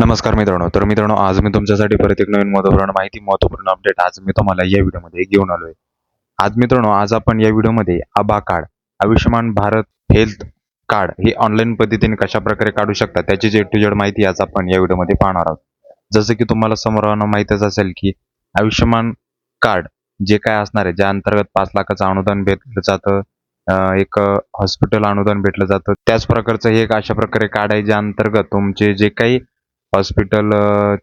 नमस्कार मित्रांनो. तर मित्रांनो आज मी तुमच्यासाठी परत एक नवीन महत्त्वपूर्ण माहिती महत्त्वपूर्ण अपडेट आज मी तुम्हाला या व्हिडिओमध्ये घेऊन आलोय. आज मित्रांनो आज आपण या व्हिडिओमध्ये आभा card Ayushman Bharat health card हे ऑनलाईन पद्धतीने कशा प्रकारे काढू शकता त्याची जे टू जेड माहिती आज आपण या व्हिडिओमध्ये पाहणार आहोत. जसं की तुम्हाला समोरांना माहितच असेल की आयुष्यमान कार्ड जे काय असणार आहे ज्या अंतर्गत पाच लाखाचं अनुदान भेटलं जातं एक हॉस्पिटल अनुदान भेटलं जातं त्याच प्रकारचं हे एक अशा प्रकारे कार्ड आहे ज्या अंतर्गत तुमचे जे काही हॉस्पिटल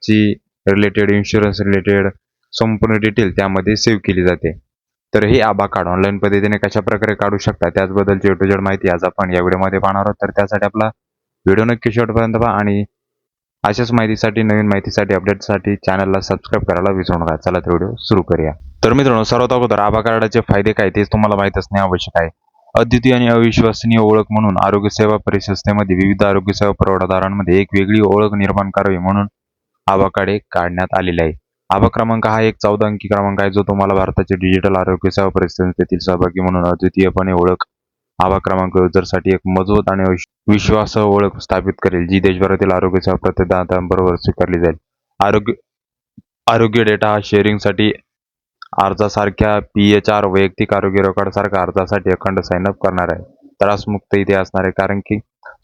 ची रिलेटेड इन्शुरन्स रिलेटेड संपूर्ण डिटेल त्यामध्ये सेव्ह केली जाते. तर हे आभा कार्ड ऑनलाईन पद्धतीने कशा प्रकारे काढू शकता त्याचबद्दलची टू जेड माहिती आज आपण या व्हिडिओमध्ये पाहणार आहोत. तर त्यासाठी आपला व्हिडिओ नक्की शेवटपर्यंत पहा आणि अशाच माहितीसाठी नवीन माहितीसाठी अपडेटसाठी चॅनलला सबस्क्राईब करायला विसरू नका. चला तर व्हिडिओ सुरू करूया. तर मित्रांनो सर्वात अगोदर आभा कार्डाचे फायदे काय तेच तुम्हाला माहीत असणे आवश्यक आहे. अद्वितीय आणि अविश्वसनीय ओळख म्हणून आरोग्य सेवा परिसंस्थेमध्ये विविध आरोग्य सेवा पुरवठादारांमध्ये एक वेगळी ओळख निर्माण करावी म्हणून आभा काढण्यात आलेले आहे. आभा क्रमांक हा एक चौदा अंकी क्रमांक आहे जो तुम्हाला भारताच्या डिजिटल आरोग्य सेवा परिसंस्थेतील सहभागी म्हणून अद्वितीयपणे ओळख आभा क्रमांक युजरसाठी एक मजबूत आणि विश्वास ओळख स्थापित करेल जी देशभरातील आरोग्य सेवा प्रदात्यांबरोबर स्वीकारली जाईल. आरोग्य आरोग्य डेटा हा शेअरिंगसाठी अर्जासारख्या पी एच आर वैयक्तिक आरोग्य रेकॉर्ड सारख्या अर्जासाठी अखंड साइनअप करणार आहे. त्रासमुक्त इथे असणार आहे कारण की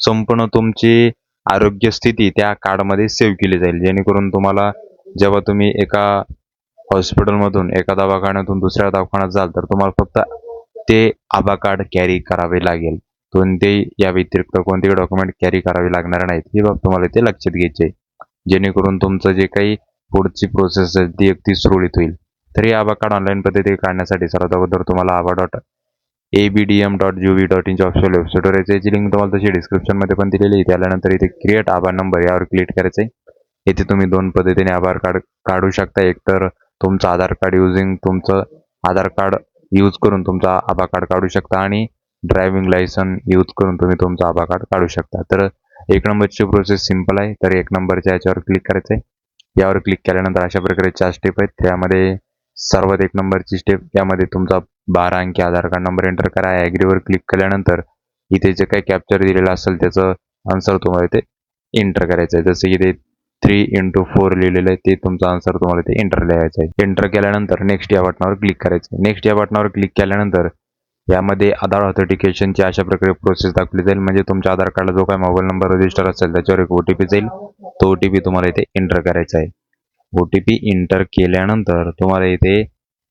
संपूर्ण तुमची आरोग्य स्थिती त्या कार्डमध्ये सेव्ह केली जाईल. जेणेकरून तुम्हाला जेव्हा तुम्ही एका हॉस्पिटलमधून एका दवाखान्यातून दुसऱ्या दवाखान्यात जाल तर तुम्हाला फक्त ते आभा कार्ड कॅरी करावे लागेल. कोणतेही या व्यतिरिक्त कोणतेही डॉक्युमेंट कॅरी करावे लागणार नाहीत ही बाब तुम्हाला ते लक्षात घ्यायची आहे. जेणेकरून तुमचं जे काही पुढची प्रोसेस आहे ती अगदी सुरळीत होईल. तर हे आभा कार्ड ऑनलाईन पद्धतीने काढण्यासाठी सर्वात अगोदर तुम्हाला आभा dot A B D M dot G V dot इनच्या official वेबसाईटवर यायचं. याची लिंक तुम्हाला तशी डिस्क्रिप्शनमध्ये पण दिलेली आहे. त्यानंतर इथे क्रिएट आभार नंबर यावर क्लिक करायचं आहे. इथे तुम्ही दोन पद्धतीने आभार कार्ड काढू शकता. एक तर तुमचं आधार कार्ड युजिंग तुमचं आधार कार्ड यूज करून तुमचा आभा कार्ड काढू शकता आणि ड्रायव्हिंग लायसन यूज करून तुम्ही तुमचं आभा कार्ड काढू शकता. तर एक नंबरची प्रोसेस सिंपल आहे. तर एक नंबरच्या याच्यावर क्लिक करायचं आहे. यावर क्लिक केल्यानंतर अशा प्रकारे चार स्टेप आहेत. त्यामध्ये सर्वात एक नंबरची स्टेप यामध्ये तुमचा बारा अंकी आधार कार्ड नंबर एंटर करा. ॲग्रीवर क्लिक केल्यानंतर इथे जे काही कॅप्चर दिलेलं असेल त्याचं आन्सर तुम्हाला इथे एंटर करायचं आहे. जसं की ते थ्री इंटू फोर लिहिलेलं आहे ते तुमचा आन्सर तुम्हाला इथे एंटर लिहायचं आहे. एंटर केल्यानंतर नेक्स्ट या बटनावर क्लिक करायचं आहे. नेक्स्ट या बटनावर क्लिक केल्यानंतर यामध्ये आधार ऑथेंटिकेशनची अशा प्रकारे प्रोसेस दाखवली जाईल. म्हणजे तुमच्या आधार कार्डला जो काही मोबाईल नंबर रजिस्टर असेल त्याच्यावर एक ओ टी पी जाईल. तो ओ टी पी तुम्हाला इथे एंटर करायचा आहे. ओ टी पी इंटर केल्यानंतर तुम्हाला इथे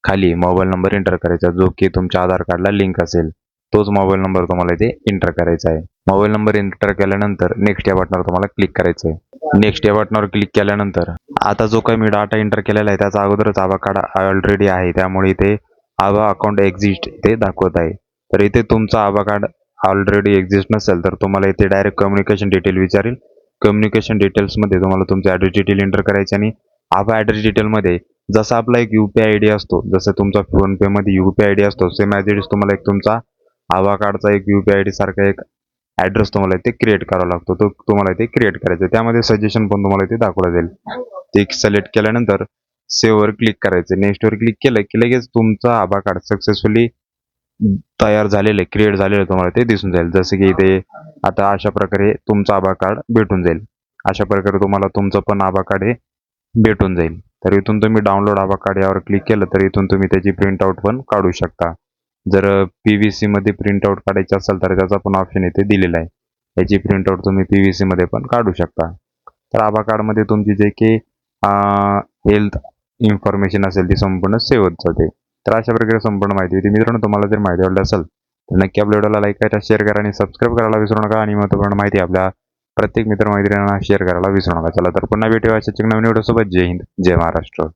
खाली मोबाईल नंबर एंटर करायचा जो की तुमच्या आधार कार्डला लिंक असेल तोच मोबाईल नंबर तुम्हाला इथे एंटर करायचा आहे. मोबाईल नंबर एंटर केल्यानंतर नेक्स्ट या बटनावर तुम्हाला क्लिक करायचं आहे. नेक्स्ट या बटनावर क्लिक केल्यानंतर आता जो काही मी डाटा एंटर केलेला आहे त्याचा अगोदरच आभा कार्ड ऑलरेडी आहे. त्यामुळे इथे आभा अकाउंट एक्झिस्ट ते दाखवत आहे. तर इथे तुमचा आभा कार्ड ऑलरेडी एक्झिस्ट नसेल तर तुम्हाला इथे डायरेक्ट कम्युनिकेशन डिटेल विचारेल. कम्युनिकेशन डिटेल्समध्ये तुम्हाला तुमचे ॲड्रेस डिटेल एंटर करायचे आणि आभा ॲड्रेस डिटेलमध्ये जसा आपला एक यू पी आय डी असतो जसं तुमचा फोनपेमध्ये यू पी आय डी असतो सेम ॲज इट इज तुम्हाला एक तुमचा आभा कार्डचा एक यू पी आय डी सारखा एक ॲड्रेस तुम्हाला इथे क्रिएट करावा लागतो. तो तुम्हाला इथे क्रिएट करायचा आहे. त्यामध्ये सजेशन पण तुम्हाला इथे दाखवलं जाईल. ते सिलेक्ट केल्यानंतर सेव्हवर क्लिक करायचं. नेक्स्टवर क्लिक केलं की लगेच तुमचा आभा कार्ड सक्सेसफुली तयार झालेलं क्रिएट झालेलं तुम्हाला ते दिसून जाईल. जसं की इथे आता अशा प्रकारे तुमचा आभा कार्ड भेटून जाईल. अशा प्रकारे तुम्हाला तुमचं पण आभा कार्ड हे भेटून जाईल. तर इथून तुम्ही डाउनलोड आभा कार्ड यावर क्लिक केलं तर इथून तुम्ही त्याची प्रिंट आउट पण काढू शकता. जर पी व्ही सीमध्ये प्रिंट आउट काढायची असेल तर त्याचा पण ऑप्शन इथे दिलेला आहे. याची प्रिंट आउट तुम्ही पी व्ही सीमध्ये पण काढू शकता. तर आभा कार्डमध्ये तुमची जे की हेल्थ इन्फॉर्मेशन असेल ती संपूर्ण सेव्ह होत जाते. तर अशा प्रकारे संपूर्ण माहिती होती. मित्रांनो तुम्हाला जर माहिती आवडली असेल तर नक्की आपल्या व्हिडिओला लाईक करा शेअर करा आणि सबस्क्राईब करायला विसरू नका. आणि महत्त्वपूर्ण माहिती आपल्या प्रत्येक मित्रमैत्रिणींना शेअर करायला विसरू नका. चला तर पुन्हा भेटूया अशाच एक नवीन व्हिडिओसोबत जय हिंद. जय महाराष्ट्र.